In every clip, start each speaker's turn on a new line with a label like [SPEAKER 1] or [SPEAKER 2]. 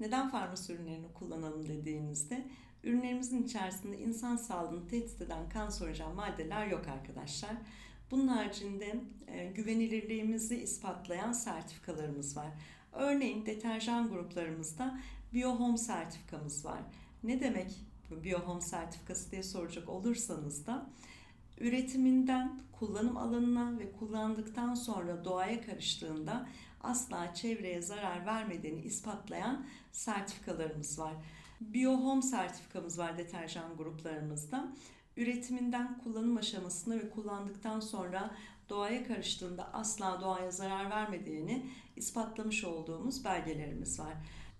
[SPEAKER 1] Neden farması ürünlerini kullanalım dediğinizde ürünlerimizin içerisinde insan sağlığını tehdit eden kanserojen maddeler yok arkadaşlar. Bunun haricinde e, güvenilirliğimizi ispatlayan sertifikalarımız var. Örneğin deterjan gruplarımızda BioHome sertifikamız var. Ne demek BioHome sertifikası diye soracak olursanız da üretiminden kullanım alanına ve kullandıktan sonra doğaya karıştığında asla çevreye zarar vermediğini ispatlayan sertifikalarımız var. BioHome sertifikamız var deterjan gruplarımızda. Üretiminden kullanım aşamasına ve kullandıktan sonra doğaya karıştığında asla doğaya zarar vermediğini ispatlamış olduğumuz belgelerimiz var.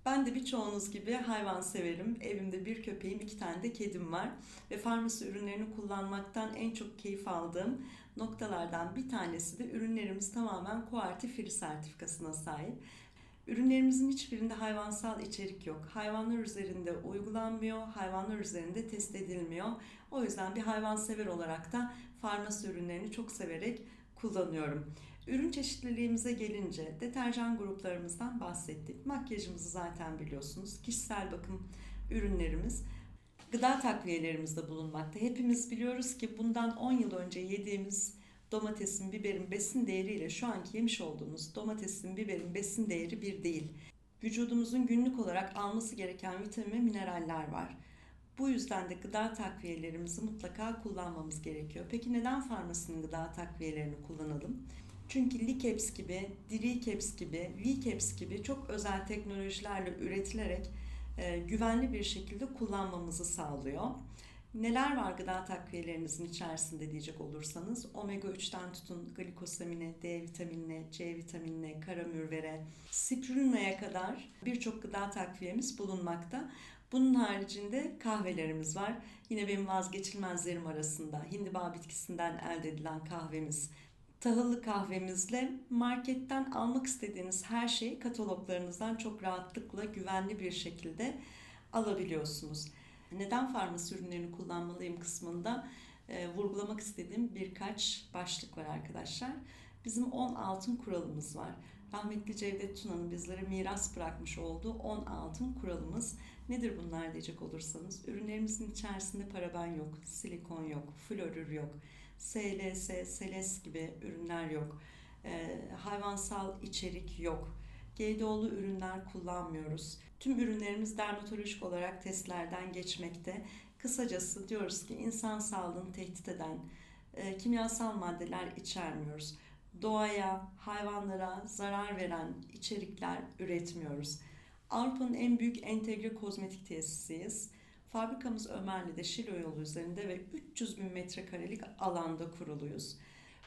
[SPEAKER 1] Ben de birçoğunuz gibi hayvan severim. Evimde bir köpeğim, iki tane de kedim var. Ve farmasi ürünlerini kullanmaktan en çok keyif aldığım noktalardan bir tanesi de ürünlerimiz tamamen Quality Free sertifikasına sahip. Ürünlerimizin hiçbirinde hayvansal içerik yok. Hayvanlar üzerinde uygulanmıyor, hayvanlar üzerinde test edilmiyor. O yüzden bir hayvansever olarak da farmasi ürünlerini çok severek kullanıyorum. Ürün çeşitliliğimize gelince deterjan gruplarımızdan bahsettik. Makyajımızı zaten biliyorsunuz. Kişisel bakım ürünlerimiz, gıda takviyelerimiz de bulunmakta. Hepimiz biliyoruz ki bundan 10 yıl önce yediğimiz domatesin, biberin besin değeriyle şu anki yemiş olduğumuz domatesin, biberin besin değeri bir değil. Vücudumuzun günlük olarak alması gereken vitamin ve mineraller var. Bu yüzden de gıda takviyelerimizi mutlaka kullanmamız gerekiyor. Peki neden farmasinin gıda takviyelerini kullanalım? Çünkü Likeps gibi, Dirikeps gibi, Vkeps gibi çok özel teknolojilerle üretilerek e, güvenli bir şekilde kullanmamızı sağlıyor. Neler var gıda takviyelerinizin içerisinde diyecek olursanız omega 3'ten tutun glikosamine, D vitaminine, C vitaminine, karamürvere, spiruluna'ya kadar birçok gıda takviyemiz bulunmakta. Bunun haricinde kahvelerimiz var. Yine benim vazgeçilmezlerim arasında hindiba bitkisinden elde edilen kahvemiz, tahıllı kahvemizle marketten almak istediğiniz her şeyi kataloglarınızdan çok rahatlıkla güvenli bir şekilde alabiliyorsunuz. Neden farmasi ürünlerini kullanmalıyım kısmında e, vurgulamak istediğim birkaç başlık var arkadaşlar. Bizim 10 altın kuralımız var. Rahmetli Cevdet Tuna'nın bizlere miras bırakmış olduğu 10 altın kuralımız. Nedir bunlar diyecek olursanız? Ürünlerimizin içerisinde paraben yok, silikon yok, florür yok, SLS, SLS gibi ürünler yok, e, hayvansal içerik yok. GDO'lu ürünler kullanmıyoruz. Tüm ürünlerimiz dermatolojik olarak testlerden geçmekte. Kısacası diyoruz ki insan sağlığını tehdit eden e, kimyasal maddeler içermiyoruz. Doğaya, hayvanlara zarar veren içerikler üretmiyoruz. Avrupa'nın en büyük entegre kozmetik tesisiyiz. Fabrikamız Ömerli'de Şilo yolu üzerinde ve 300 bin metrekarelik alanda kuruluyuz.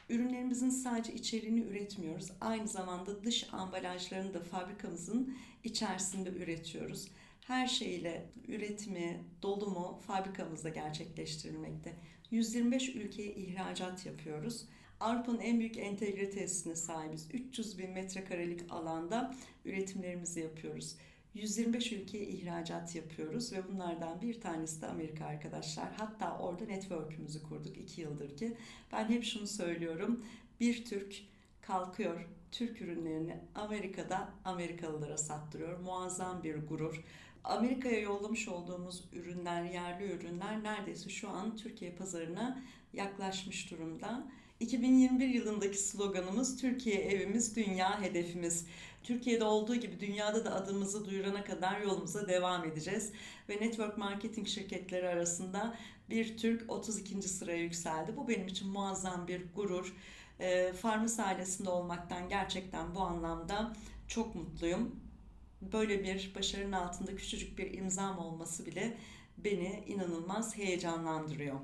[SPEAKER 1] Ürünlerimizin sadece içeriğini üretmiyoruz. Aynı zamanda dış ambalajlarını da fabrikamızın içerisinde üretiyoruz. Her şeyle üretimi, dolumu fabrikamızda gerçekleştirilmekte. 125 ülkeye ihracat yapıyoruz. Avrupa'nın en büyük entegre tesisine sahibiz. 300 bin metrekarelik alanda üretimlerimizi yapıyoruz. 125 ülkeye ihracat yapıyoruz ve bunlardan bir tanesi de Amerika arkadaşlar. Hatta orada network'ümüzü kurduk 2 yıldır ki. Ben hep şunu söylüyorum. Bir Türk kalkıyor Türk ürünlerini Amerika'da Amerikalılara sattırıyor. Muazzam bir gurur. Amerika'ya yollamış olduğumuz ürünler, yerli ürünler neredeyse şu an Türkiye pazarına yaklaşmış durumda. 2021 yılındaki sloganımız Türkiye evimiz, dünya hedefimiz. Türkiye'de olduğu gibi dünyada da adımızı duyurana kadar yolumuza devam edeceğiz. Ve network marketing şirketleri arasında bir Türk 32. sıraya yükseldi. Bu benim için muazzam bir gurur. E, Farmers ailesinde olmaktan gerçekten bu anlamda çok mutluyum. Böyle bir başarının altında küçücük bir imzam olması bile beni inanılmaz heyecanlandırıyor.